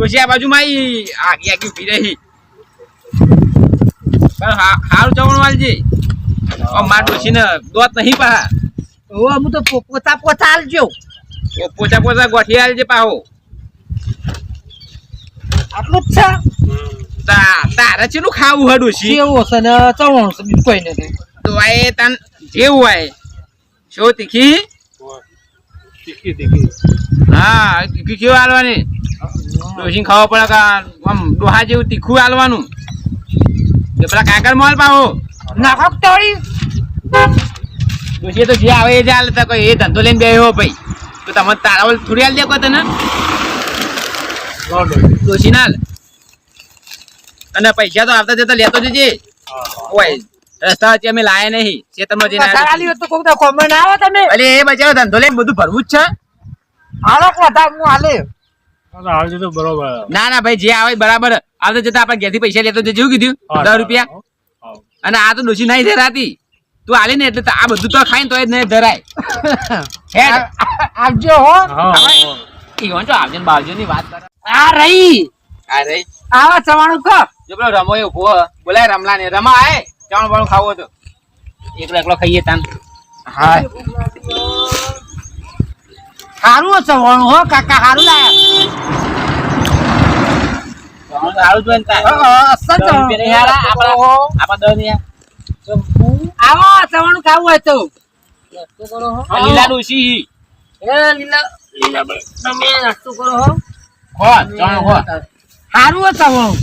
ડોશી આ બાજુમાં ઈ આગી આગી ઊભી રહી. હારું ચવણ વાલજી માર ડોશીને દોત નહીં પા ઓ હું તો પોતા પોતા આલજો પોચા પોચા ગોઠી આલજે પાહો. આટલું જ છે? તા તારે ચેલું ખાવું હે ડોશી? કેવું હશે ને? ચવણ છે બીજું કોઈ નથી. તો આ તન જેવું હોય શું તીખી? તીખી તીખી. હા તીખી હાલવાની? ડોશી ખાવા પડે કે આમ ડોહા જેવું તીખું હાલવાનું એ પેલા કાકર મોલ પાવો નાખો તળી ડોશી તો જે આવે એ જ હાલતા કોઈ એ ધંધો લઈને બેહો ભાઈ. તો તમે તારા ઓલ થોડી હાલ દે કોઈ તને? લોડો ના. અને પૈસા તો આવતા જતા લેતો જજે. ઓય રસ્તા વચ્ચે અમે લાયા નહીં. ખેતરમાં જઈને પસાર આલી તો કોક તો કોમન આવો તમે અલે એ બચાવ ધંધો લઈને બધું ભરવું જ છે? હાલો કોતા હું હાલે. હાલ તો બરોબર. ના ના ભાઈ જે આવે બરાબર. આવતા જતા આપણે ઘેરથી પૈસા લેતો જેવું કીધું? દસ રૂપિયા? અને આ તો ડોસી નહીં ધરાતી. તું આલી ને એટલે આ બધું તો ખાઈને તો એ નહીં ધરાય. આવજો હો. હા, હા. ઈવન તો આવજો બાવજો ની વાત કરે. આ રહી. આ રહી. આવા ચવાણું કો જો પેલો રમો એ ઊભો બોલાય રમલા ને રમા આય ચાણ બાણ ખાવો તો. એકલો એકલો ખાઈએ તાન. હા. સારું ચવાણું હો કાકા સારું લાયા. આવો ખાવું હોય તો. લીલા ડોશી એ લીલા લીલા તમે નાસ્તો કરો હો. ખો ચાણ ખો સારું હો. ચવાણું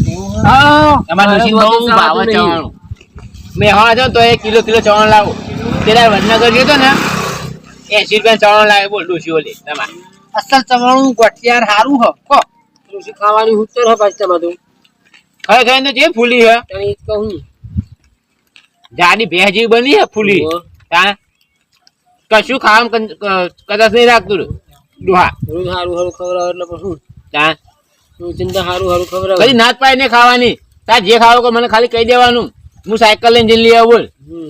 હા અમારે ડોશી બહુ ભાવે ચવાણું મેં હા જો તો એક કિલો કિલો ચવાણું લાવું. પેલા વડનગર ગયો તો ને એસી રૂપિયા ચવાણું લાગે બોલ ડોશી ઓલી તમારે. અસલ ચવાણું ગોઠિયાર સારું હો કો ઋષિ ખાવાની ઉત્તર હો પાછી તમારું. ખરે ખરે ને જે ફૂલી હે. તને કહું જાડી ભેજી બની હે ફૂલી. તા કશું ખાવાનું કદાચ નહીં રાખતું ડોહા. રોજ સારું સારું ખવડાવ એટલે પછી શું? તા હું? ચિંતા સારું સારું ખબર કદી નાચ પાય ને ખાવાની. તાર જે ખાવું કે મને ખાલી કહી દેવાનું. હું સાયકલ લઈને જઈને લઈ આવું બોલ.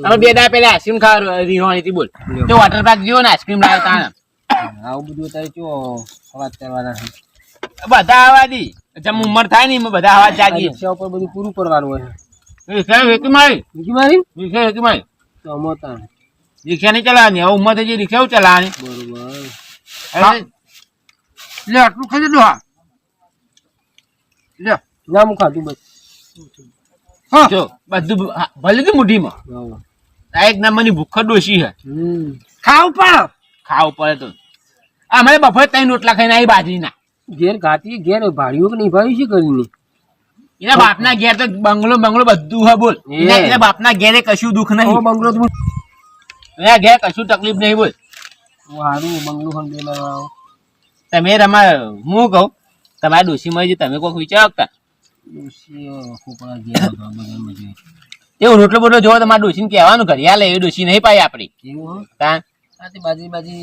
અમે બે દા પેલા આઈસ્ક્રીમ ખાવા રીવાની હતી બોલ. તો વોટર પાર્ક જીવો ને આઈસ્ક્રીમ લાવ્યો તાણ આવું બધું અત્યારે ચો અવાજ કરવાના બધા આવાદી જેમ ઉંમર થાય ને એમાં બધા આવા જાગીએ. રિક્ષા ઉપર બધું પૂરું કરવાનું હોય. રિક્ષા હેકી મારી. મારી? રિક્ષા મારી. તો અમોતા રિક્ષા નહીં ચલાવવાની. હવે ઉંમર થઈ રિક્ષા હું ચલાવવાની? બરોબર. લે આટલું ખાઈ દો લે. ના હું ખાધું બસ. જો બધું હા, ભલે તું મુઠીમાં આ એક નંબરની ભૂખ ડોશી છે. ખાવ પણ. ખાવ પડે તો. અમારે બફર ત્રણ રોટલા ખાઈને આવી બાજરીના. ઘેર ઘાતી ઘેર ભાડ્યું કે નહીં ભાડ્યું છે કરીને એના બાપના ઘેર તો બંગલો બંગલો બધું હે બોલ. એના બાપના ઘેરે કશું દુઃખ નહીં. બંગલો તો એના ઘેર કશું તકલીફ નહીં બોલ. સારું બંગલો લાવો તમે રમા હું કહું તમારા ડોશી મળી તમે કોઈક વિચાર હતા એવું રોટલો બોટલો જોવો તમારા ડોશીને કહેવાનું ઘરે. હાલે એ ડોસી નહીં પાઈ આપણી. તાં બાજી બાજી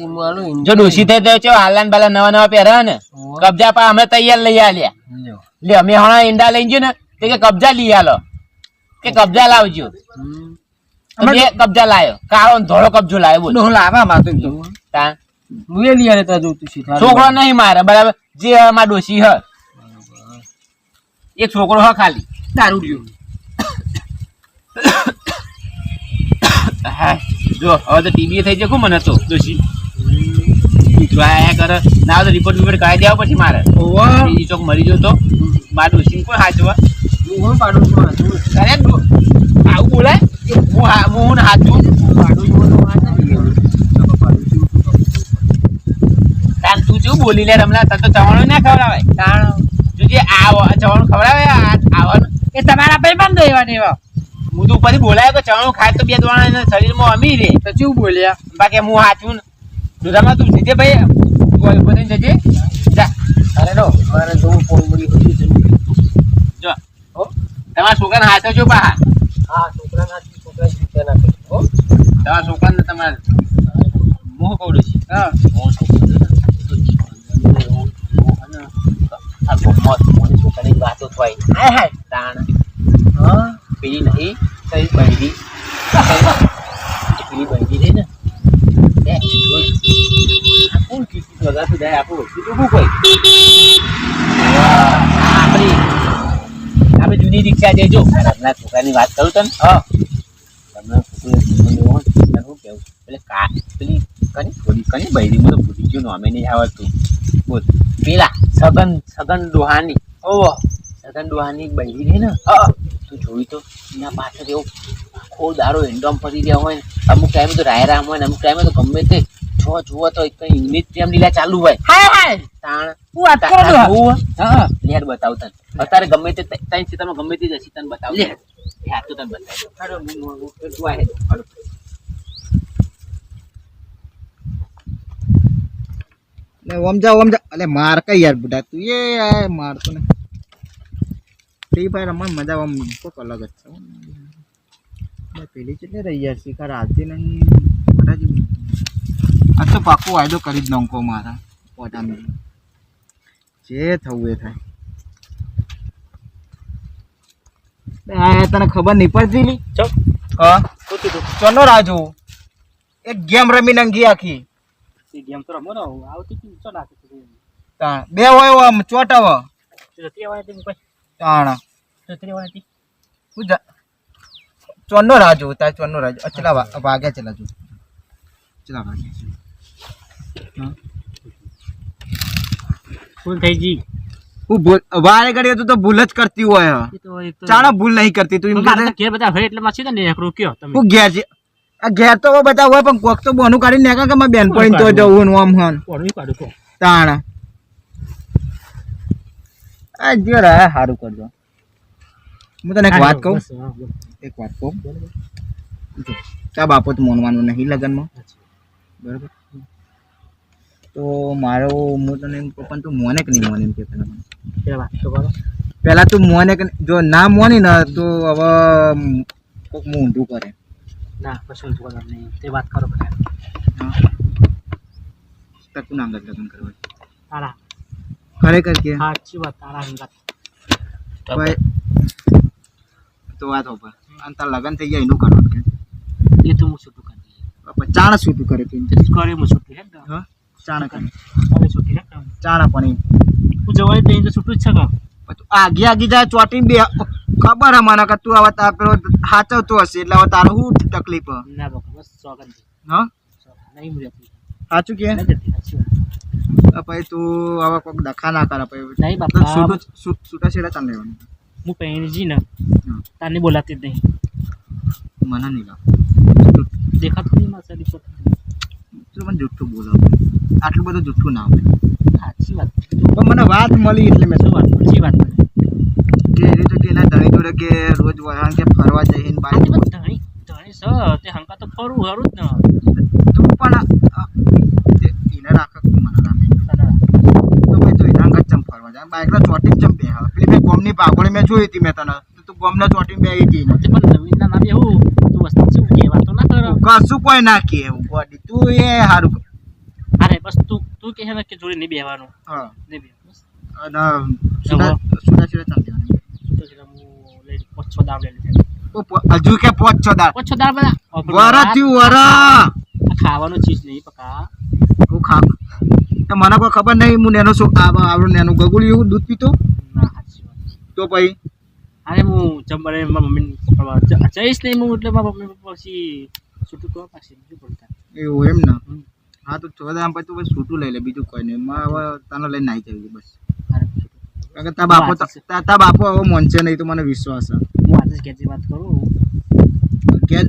જો ડોસી થઈ તો ચો હાલાન બાલા નવા નવા પહેરા ને. કબજા પા અમે તૈયાર લઈ આલ્યા. લે અમે હણા ઈંડા લઈ ગયો ને તે કે કબજા લઈ આલો. કે કબજા લાવજો. અમે કબજા લાયો. કાળો ને ધોળો કબજો લાવ્યો બોલ. ડોહ લાવા માતો તો તા હું એ લઈ આલે તા જો તું છોકરો નહીં મારે બરાબર? જે અમાર ડોસી હ. એક છોકરો હ ખાલી. તારું રહ્યું. હા, જો હવે તો ટીબી થઈ જશે મને તો. દોશી આયા કરે. ના તો રિપોર્ટ બિપોર્ટ કરાવી દેવા પછી મારે. બીજી ચોક મરી ગયો તો. મારા ડોશી કોઈ હાચવા? હું પાડું છું. અરે આવું બોલાય? હું હા હું હાચું? પાડું છું તો વાત નહીં હવે પાડું છું તાન તું જેવું બોલી લે રમલા તને તો ચવાણું ના ખવડાવાય. તાણ તું જે આવો ચવાણું ખવડાવે આ આવવાનું એ તમારા ભાઈબંધો એવા ને એવા? હું તો ઉપરથી બોલાયો કે ચણું ખાય તો બે દોણા શરીરમાં અમી રે તો શું બોલ્યા? બાકી હું હાચું ને દુધામાં તું જજે ભાઈ બધી જજે. જા. અરે નો મારે જોવું ફોન મળી જો. તમારા છોકરાને હાથો જો પા હા છોકરા ના છોકરા ના તમારા છોકરાને તમારે હું કહું છું. હા. હું આ ગમત મને છોકરાની વાતો થાય. હાય હાય તાણ. હા પેલી નહીં કઈ બૈરી પેલી બૈરી રહી ને. એ, જોઈ. આ કોણ કીધું શું આપણું કોઈ? આપણી આપણે જૂની રિક્ષા જઈજો હમણાં છોકરાની વાત કરું તને? હા. હમણાં છોકરો હોય શું કેવું એટલે કા પેલી કની થોડી કની બૈરી મને ભૂલી ગયું નામે નહીં આવડતું. બોલ. પેલા સગન સગન દોહાની. ઓહો. સગન દોહાની બૈરી રહી ને તું જોઈ તો એના પાછળ એવો આખો દારો એન્ડોમ ફરી રહ્યા હોય ને. અમુક ટાઈમે તો રાય રામ હોય ને અમુક ટાઈમે તો ગમે તે. જો જુઓ તો એક ઇંગ્લિશ પ્રેમ લીલા ચાલુ હોય. તાણ હું વાત કરું છું. હા. લેડ બતાવ તને. અત્યારે ગમે તે તારી સીતામાં ગમે તે જશી તને બતાવ. લે. હા તો તને બતાવ. હું- તું આ હેડ. હાલો. જા ઓમ જા અલે માર કઈ યાર બુડા તું? એ મારતો ને ફ્રી ફાયર રમવા મજા આમ કોક અલગ જ છે. ને પેલી કેટલે રહી યાર શિકાર આજથી નહીં બધા જેવું. આ તો પાકો વાયદો કરી જ નંકો મારા પોતાને. જે થવું એ થાય. તને ખબર નહીં પડતી લી હા? ચોનો રાજુ એક ગેમ રમી નંગી આખી. એ ગેમ તો રમો ને આવતી કી ચો નાખે છે તાણ. બે હોય આમ ચોટાવ. જતી આવવાની હતી કોઈ? તાણ. જતી આવવાની હતી હું જા ચોનો રાજુ તાર ચોનો રાજુ. અ, ચલા વા- વાગ્યા ચલા જો ચલા વાગ્યા હા. ફૂલ થઈ ગઈ. હું ભૂલ વારે ઘડીએ તું તો ભૂલ જ કરતી હોય. એ તો એક તો ચાણા ભૂલ નહીં કરતી. તું એમ મારે કે તો ઘેર બધા હોય એટલે માછી ને એક રોક્યો તમે. હું ઘેર છે આ ઘેર તો બધા હોય પણ કોક તો બોનું કાઢીને નાખે કે બેન પોઈન્ટ તો જવું આમ હન. તાણ. આ જો રા સારું કરજો. હું તને એક વાત કહું. એક વાત કહું? ચા બાપો તો મોનવાનું નહીં લગનમાં. બરાબર? તો મારો હું તને એમ પણ તું મોને કે નહીં મોને એમ કે પેલા વાત તો કરો. પહેલા તું મોને કે જો ના મોની ને તો હવે કોક હું ઊંધું કરે. ના કશું જ બોલવાનું નહીં. તે વાત કરો બધા. તો તું નામ લગ્ન કરવા તારા. ખરેખર કે? સાચી વાત તારા અંગત ભાઈ તો વાત ઉપર અને તાર લગ્ન થઈ જાય એનું કરો કે એ તો હું છૂટું કરી દઈએ ચાણ છૂટું કરે કે કરે હું છૂટું હે હા ચાણા કરે હવે છૂટી હે ચાણા પણ હું જવાય દઈ તો છૂટું જ છે કે? તું આગી આગી જાય ચોટીને બે ખબર હે મને કે તું હવે તાર પેલો સાચવતો હશે એટલે હવે તારું શું તકલીફ ના બાપા બસ સોગન હા? નહીં મળતી સાચું કે? પછી તું હવે કોઈક દખા ના કરે પછી. નહીં બાપા. છૂટું છેડા ચાલે હું પહેરી ને. હા. બોલાતી જ નહીં. મને નહીં લાવ દેખાતું નહીં મારા સાડી તું મને જુઠ્ઠું બોલો આટલું બધું જુઠ્ઠું ના આવે સાચી વાત. પણ મને વાત મળી એટલે મેં શું વાત? સાચી વાત મળી? કે એ કે રોજ વહાણ કે ફરવા જઈને બાઈક ધણી ધણી સ તે હંકા તો ફરું હરું જ ને. તું પણ એને રાખે મને તો ભાઈ તું એના અંગત ચમ ફરવા જાય બાઈકના ચોટી ચમ બે આવે. પેલી મેં ગોમની પાઘોળી મેં જોઈ હતી મેં તને. તું ગોમના ચોટી બે હતી પણ નવીન ના નામ એવું તું વસ્તુ શું કહેવા તો ના કરો કશું કોઈ ના કે એવું ગોડી તું એ સારું અરે બસ તું તું કહે ને કે જોડે નહીં બેહવાનું. હા. નહીં બેહવાનું. અને ચાલ લઉં. પાંચ છ દાવ લઈ લીધા. હજુ કે પોચ દાર પાંચ દાવ બધા. વર થયું વર. આ ચીજ નહીં પકા. હું ખા તો મને કોઈ ખબર નહીં હું નેનો શું આવડું નેનું એવું દૂધ પીતો? તો પછી? અરે હું જમવાને મારા મમ્મી જઈશ નહીં હું એટલે મારા મમ્મી પછી છૂટું કરવા પાછી બીજું બોલતા એવું એમ ને? હા તો ચોદા પછી તું બસ છૂટું લઈ લે બીજું કોઈ નહીં. હવે તને લઈને નાઈ જવી બસ. કારણ કે તા બાપો તો- બાપો હવે મોનશે નહીં તો મને વિશ્વાસ છે હું આજે જ ઘેરથી વાત કરું. ઘેર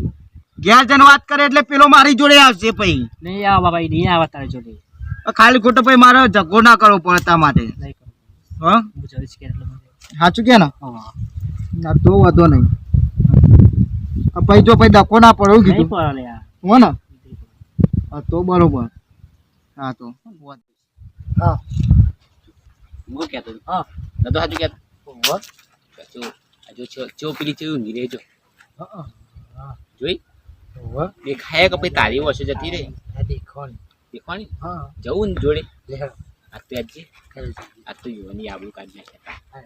ઘેર જઈને વાત કરે એટલે પેલો મારી જોડે આવશે પછી. નહીં આવા ભાઈ નહીં આવા તારી જોડે. ખાલી ખોટો પછી મારે ઝઘડો ના કરવો પડે તા માટે. હા? સાચું કે ને? ના તો વાંધો નહીં. પછી જો પછી ધક્કો ના પડે એવું કીધું. હો ને? હા તો બરોબર. હા તો. હા. કહેતો હતો. હા નતો સાચું કહેતો જો હજુ ચો- ચો પેલી ચેવી ઊંઘી રહી હ હ જોઈ હા દેખાય કે પછી તારી વર્ષે જતી રહી દેખોન દેખવાની હા જવું ને જોડે લે આ તો આજે આ તો યુવાની આબરૂ કાઢી નાખ્યા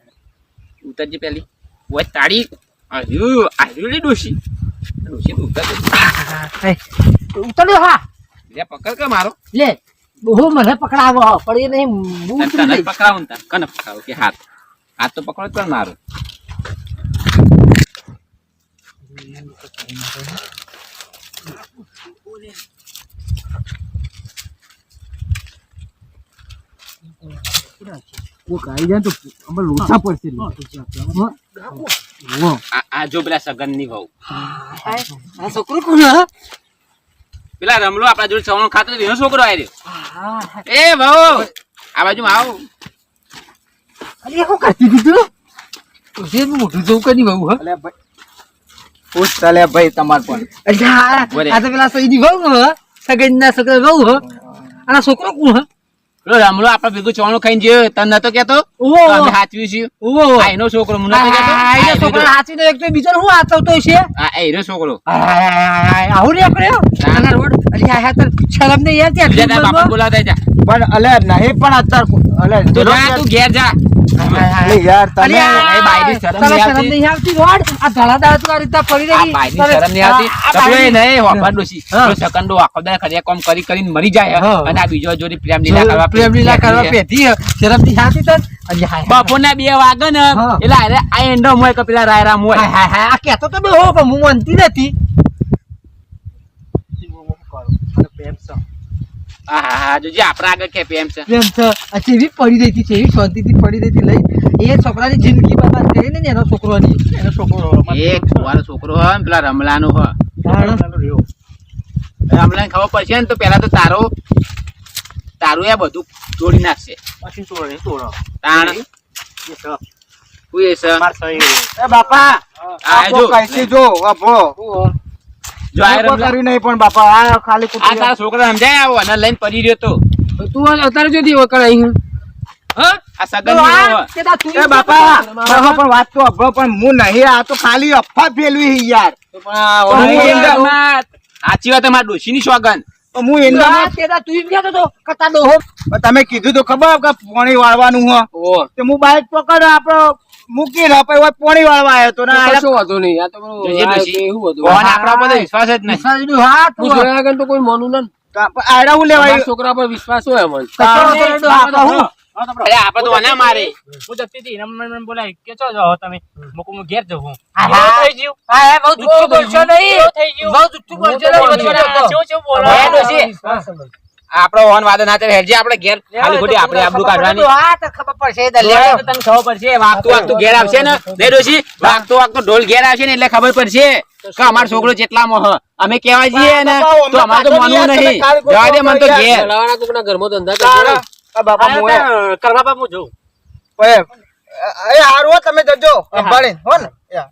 ઉતરજે પેલી ઓય તાળી આયુ આયુ લે ડોશી ડોશી ઉતર ઉતર્યો હા લે પકડ કે મારો લે ડોહો મને પકડાવો. પણ એ નહીં હું તને પકડાવું ને તાર. કને પકડાવું? કે હાથ? હાથ તો પકડો તો મારો. કોક આવી જાય તો અમે લોચા પડશે. હો આ આ જો પેલા સગનની વહુ છોકરો કોણ પેલા રમલો આપણા જોડે ચવણો ખાતો છોકરો આવ્યો. એ વહુ આ બાજુ આવો. અરે શું કરતી કીધું? તું? તુજે મોઢું જોવું કરી બહુ હે? પૂછ ચાલે ભાઈ તમાર પણ. અરે આ તો પેલા સઈદી વહુ હે. સગનના છોકરા વહુ હે. અને આ છોકરો કોણ હ? રમલો આપણા ભેગું ચવણો ખાઈને ગયો તને નતો કેતો તો અમે હાચવ્યું છે. છોકરો મને નતો છોકરો એક તો હાચવતો? આ એનો છોકરો. આવું રે આપણે? રોડ. આ શરમ નહીં યાર ત્યાં બાપા બોલાવતા જા. પણ અલે નહીં પણ અત્યારે અલે તું જા તું ઘેર જા. યાર તમે એ શરમ નહીં શરમ નહીં આવતી રોડ? આ ધડા દાડા તું આ રીતના પડી રહી. બાયની શરમ નહીં આવતી. આ- આ કપડો એ બાયની- નહીં હોભા ડોશી. તો સેકન્ડો આખો દાડો ખડિયા કોમ કરી કરીને મરી જાય. અને આ બીજો જોડે પ્રેમ લીલા કરવા પ્રેમ લીલા કરવા પેટી પેટી શરમ નહીં આવતી તને? અરે હાય હાય. બપોરના બે વાગે ને. એટલે અરે આ એન્ડો મોય કે પેલા રાયરામ હોય. હાય હાય હાય. આ કેતો તો બે હો, પણ હું મનતી નથી. હા હા હા જોજે આપણા આગળ કે પ્રેમ છે. પ્રેમ છે. આ ચેવી પડી રહી હતી ચેવી શાંતિથી પડી રહી હતી લઈ એ છોકરાની જિંદગી બરબાદ કરી ને એનો છોકરો ની એનો છોકરો એક કુંવારો છોકરો હોય ને પેલા રમલાનો હોય. રમલાને ખબર પડશે ને તો પેલા તો તારો તારું એ બધું તોડી નાખશે. પછી તોડે તોડો? તાણ. એ છ. બાપા આ જો. કઈથી જો અભો જો આ કર્યું નહીં પણ બાપા આ ખાલી આ તારા છોકરા સમજાય આવો અને લઈને પડી રહ્યો તો. તું અત્યારે જોતી હોય કરાઈ હા આ સગન તો આ તે તાર તું એ બાપા બાપા પણ વાત તો અભો પણ હું નહીં આ તો ખાલી અફવા ફેલવી યાર. સાચી વાત ડોશી ડોશીની સોગન તમે કીધું તો ખબર કે પાણી વાળવાનું હો. તે હું બાઈક પકડ આપણો મૂકીને પછી ઓય પાણી વાળવા આવ્યો તો. ના આ વાતો નહીં. આ તો જોજે હતું. આપણા પર વિશ્વાસ જ નહીં. હા તું જોયા આગળ તો કોઈ મોનું ના આયડા હું લેવાય છોકરા પર વિશ્વાસ હોય અમન અરે આપણે તો આને મારે. હું જતી હતી. મને બોલાય. કે ચો જાઓ તમે? મૂકું હું ઘેર જઉં હા. થઈ ગયું? હા બહુ જુઠ્ઠું બોલશો નહીં. થઈ ગયું? બહુ જુઠ્ઠું બોલશો નહીં. કેવું બચ્ચો કેવું બોલો? હે. આપણો ઓન વાદન હાથે હેરજી આપણે ઘેર ખાલી ખોટી આપણે આબરૂ કાઢવાની. હા તો ખબર પડશે એ તો તને ખબર પડશે વાગતું વાગતું ઘેર આવશે ને લે વાગતું. વાગતું ઢોલ ઘેર આવશે ને એટલે ખબર પડશે કે અમારો છોકરો જેટલા મોહ અમે કેવા જઈએ ને તો અમારે તો માનવું નહીં. જવા દે મને તો ઘેર. ચલાવાના કોકના ઘરમાં ધંધા તારા- બાપા હું કરવા બાપ હું જઉં. ઓય, એ હારું તમે જજો સંભાળીને, હો. ને.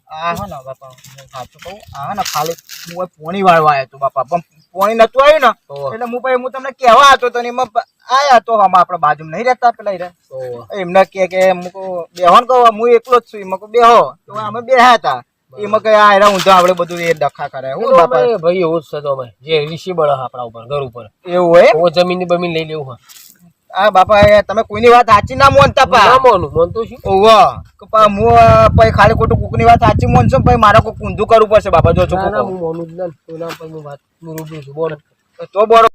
આ હો ને બાપા હું સાચું કહું આ ને ખાલી હું પોણી વાળવા આવ્યો તો બાપા પણ પોણી નતું આવ્યું ને એટલે હું ભાઈ હું તમને કહેવા હતો તો એમાં આયા તો આમાં આપણા બાજુ નહીં રહેતા પેલા રે એમને કે કે હું કહું, બેહો ને કહું હું એકલો જ છું. એમાં કહું બેહો. તો અમે બેહ્યા હતા. એમાં કઈ આ હીરા ઊંધા આપણે બધું એ ડખા કરે. હું ભાઈ એવું જ છે તો ભાઈ. જે ઋષિ બળ આપણા ઉપર ઘર ઉપર. એવું હોય જમીન બમીન લઈ લેવું હોય આ બાપા તમે કોઈની વાત સાચી ના મોનતા પા. ના મોનું. મન તો ઓવો કે પા હું પઈ ખાલી ખોટું કોકની વાત સાચી મોનશો પછી મારે કોઈ ઊંધું કરવું પડશે બાપા જો ના ના હું મોનું જ ના કોઈના પર હું વાત હું રૂબરૂ છું. બોલ. તો બરો